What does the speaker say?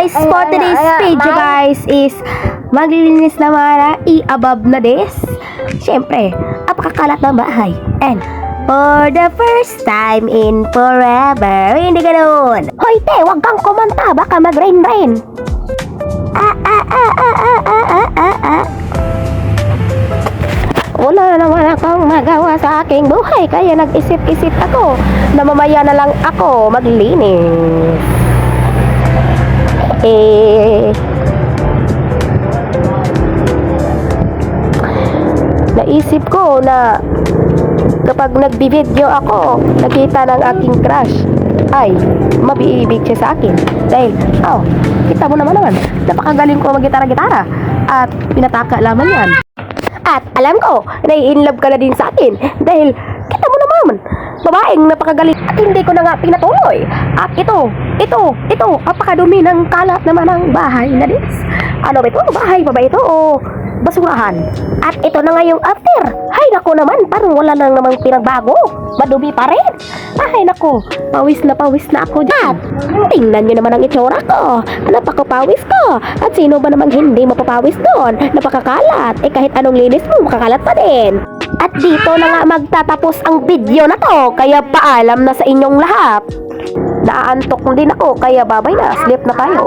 guys, for today's video guys is maglilinis na mga i-above na des. Siyempre, apakakalat ng bahay. And for the first time in forever, hindi ganun. Hoy te, wag kang kumanta, baka mag-rain-rain. Ah, ah, ah, ah, ah, ah, ah, ah, ah. Wala naman akong magawa sa aking buhay kaya nag-isip-isip ako na mamaya na lang ako maglinis. Naisip ko na kapag nagbibideo ako, nakita ng aking crush, ay, mabiibig siya sa akin. Dahil, oh, kita mo naman naman, napakagaling ko mag-gitara-gitara. At pinataka lamang yan. At alam ko, nai-inlove ka na din sa akin. Dahil, kita mo naman, babaeng napakagaling. At hindi ko na nga pinatuloy. At ito, ito, ito, apakadumi ng kalat naman ng bahay na dis. Ano ba ito? Bahay pa ba ito o basurahan? At ito na nga yung after. Hay nako naman, parang wala nang namang pinagbago. Madumi pa rin. Ay nako, pawis na pawis na ako dyan. Tingnan nyo naman ang itsura ko. Napakapawis ko. At sino ba namang hindi mapapawis doon? Napakakalat. Eh kahit anong linis mo, makakalat pa din. At dito na nga magtatapos ang video na to. Kaya paalam na sa inyong lahat. Naaantok din ako, kaya babay na. Sleep na tayo.